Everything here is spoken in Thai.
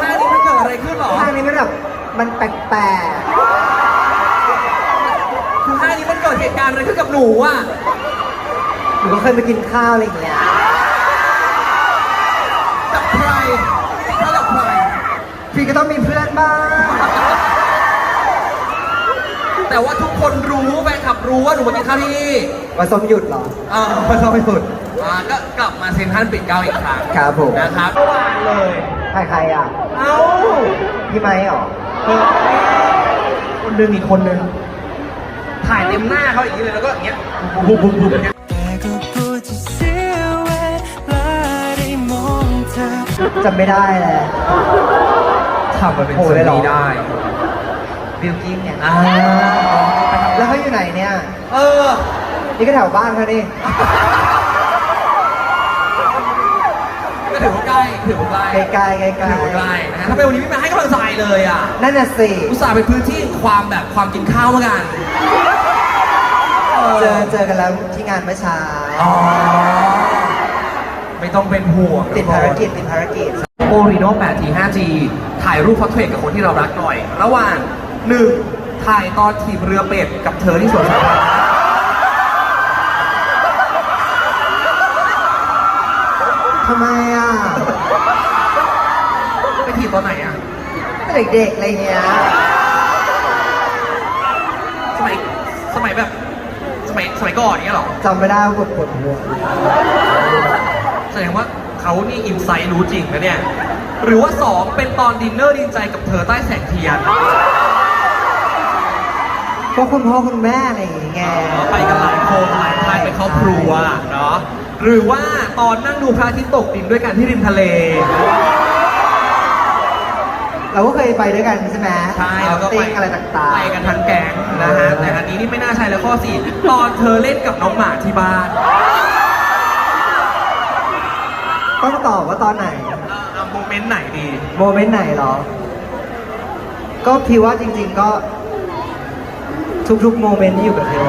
ห้านี้มันเกิดอะไรขึ้นหรอท่านี้มันแบบมันแปลกคือห้านี้มันเกิดเหตุการณ์อะไรขึ้นกับหนูอะๆหนูก็เคยไปกินข้าวอะไรอย่างเงี้ยกับใครถ้ากับใครพี่ก็ต้องมีเพื่อนบ้างแต่ว่าทุกคนรู้แฟนคลับรู้ว่าหนูมากินข้าวที่นี่มาส้มหยุดเหรอเออมาส้มไม่หยุด อ่าก็กลับมาเซ็นทรัลปิดเกล้าอีกครั้งครับผม นะครับเมื่อวานเลย ใครใครอะ เอ้าพี่ไม้เหรอคนหนึ่งอีกคนหนึ่งถ่ายเต็มหน้าเขาอย่างนี้เลยแล้วก็อย่างเงี้ยบุบบุบบุบอย่างเงี้ยแต่ก็พูดจะเสียเวลาได้มองเธอจำไม่ได้แหละทำมาเป็นโอ้ซีเลยเหรอรีส์ได้ บิลกินเนี่ย อ่าแล้วเขาอยู่ไหนเนี่ย เออ นี่ก็แถวบ้านเขาดิ ก็ ถือว่าใกล้ถือว่าใกล้ใกล้ๆใกล้ๆถือว่าใกล้นะฮะทำไมวันนี้ไม่มาให้กำลังใจเลยอะ นั่นน่ะสิ อุตส่าห์เป็นพื้นที่ความแบบความกินข้าวเหมือนกันเจอเจอกันแล้วที่งานเมื่อเช้า อ๋อ ไม่ต้องเป็นห่วงติดภารกิจติดภารกิจ โอริโน 8T 5G ถ่ายรูปพอร์เทรตกับคนที่เรารักหน่อย ระหว่าง 1. ถ่ายตอนถีบเรือเป็ดกับเธอที่สวนสาธารณะทำไมอะ ไปถีบตอนไหนอะเด็กๆอะไรเงี้ย สมัย สมัยแบบ สมัย สมัยก่อนอย่างเงี้ยเหรอ จำไม่ได้ว่าปวดหัว แสดงว่าเขานี่อินไซต์รู้จริงนะเนี่ย หรือว่า2เป็นตอนดินเนอร์ดีใจกับเธอใต้แสงเทียนพวกคุณพ่อคุณแม่อะไรอย่างเงี้ย ไปกันหลายคนหลายท่านเป็นครอบครัวเนาะ หรือว่าตอนนั่งดูพระอาทิตย์ตกดินด้วยกันที่ริมทะเล เราก็เคยไปด้วยกันใช่ไหมใช่แล้วก็ไปติ๊กอะไรต่างๆ ไปกันทั้งแก๊งนะฮะ แต่อันนี้นี่ไม่น่าใช่แล้วข้อสี่ตอนเธอเล่นกับน้องหมาที่บ้าน ต้องตอบว่าตอนไหนเอาเอาโมเมนต์ไหนดี โมเมนต์ไหนเหรอ ก็พี่ว่าจริง ๆก็ ทุกๆโมเมนต์ที่อยู่กับเธอ